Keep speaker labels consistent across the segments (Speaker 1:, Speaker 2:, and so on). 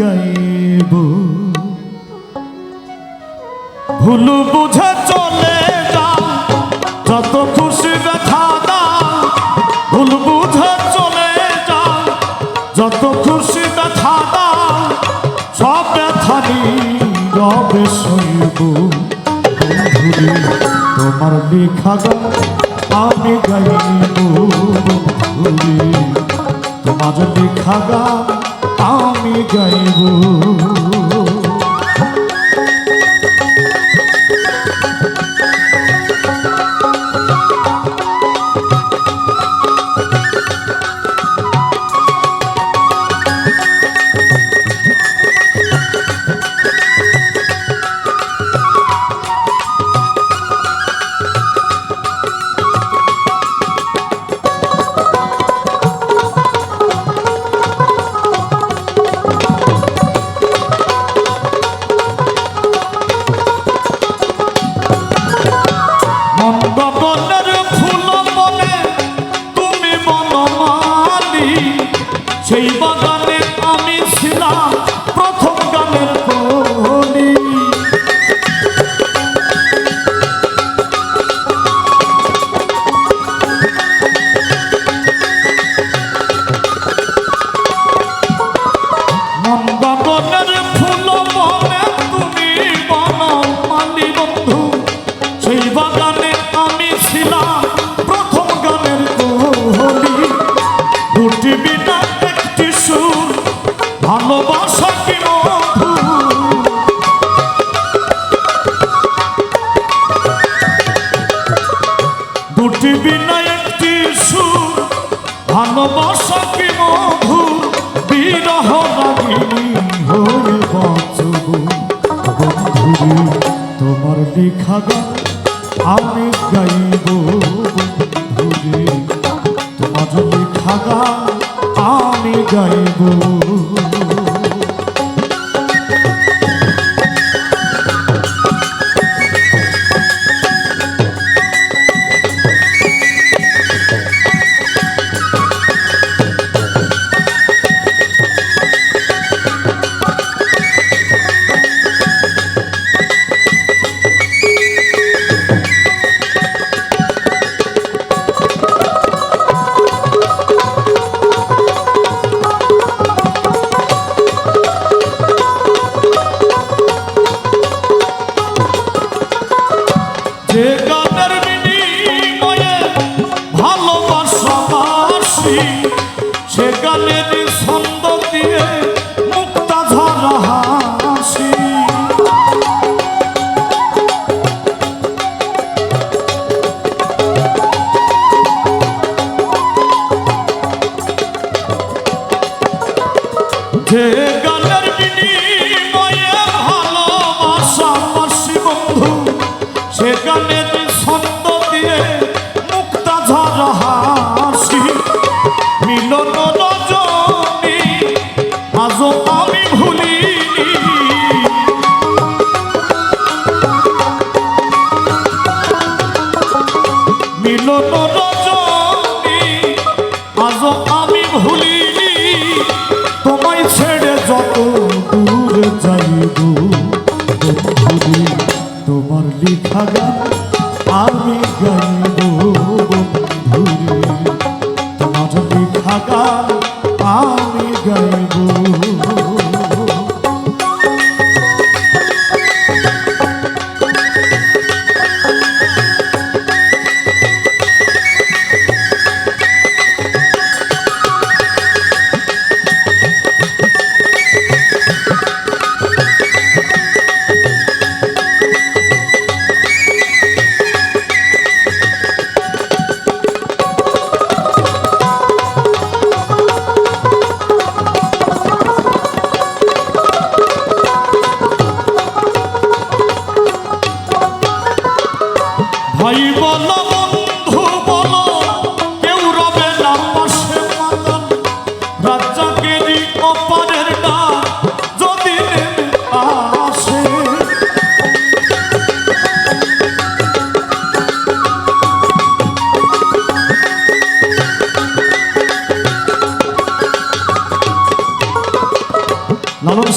Speaker 1: গাইব। ভুল বুঝে চলে যাও যত খুশি ব্যথা দাও ভুল বুঝে চলে যাও যত খুশি ব্যথা দাও সব ব্যথা রবে সইব। বন্ধুরে, তোমার লেখা গান আমি গাইব। বন্ধুরে, তোমার লেখা গান আমি গাইব। দুটি বিনা একটি সুর ভালোবাসা কি মধু বিরহ লাগিনি তোমার লেখা গান আমি গাইব বন্ধুরে, তোমার লেখা গান, আমি গাইব। সে গানের যাইব তোমার লিখা আমি গাইব।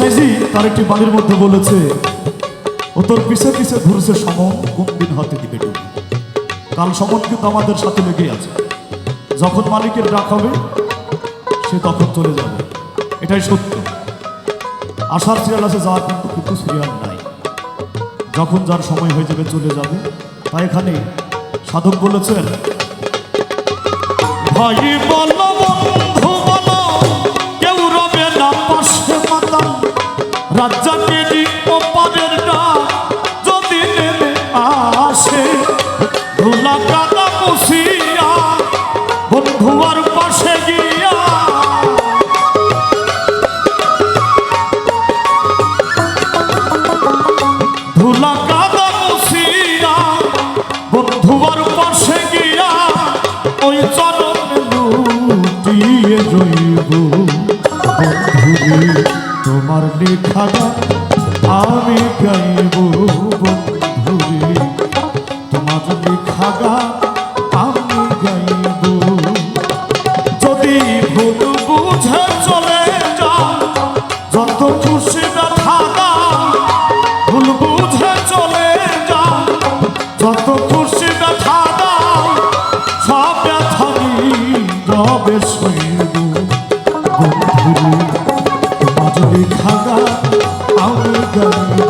Speaker 1: সাইজি তার একটি বাণীর মধ্যে বলেছে, ও তোর পিছে পিছে ঘুরছে সমন কোন দিন হাতে দিবে কাল সমন কিন্তু আমাদের সাথে লেগে আছে। যখন মালিকের ডাক হবে, সে তখন চলে যাবে। এটাই সত্য। আসার সিরিয়াল আছে যাওয়ার কিন্তু কিন্তু সিরিয়াল নাই। যখন যার সময় হয়ে যাবে, চলে যাবে। তাই এখানে সাধক বলেছেন, ভাই, বলো রাজ্জাকে ওপারের না যদি নেমে আসে ধুলা কাদা গিয়া। ধুলা গান আমি গাইব বন্ধুরে। তোমার লেখা গান আমি গাইব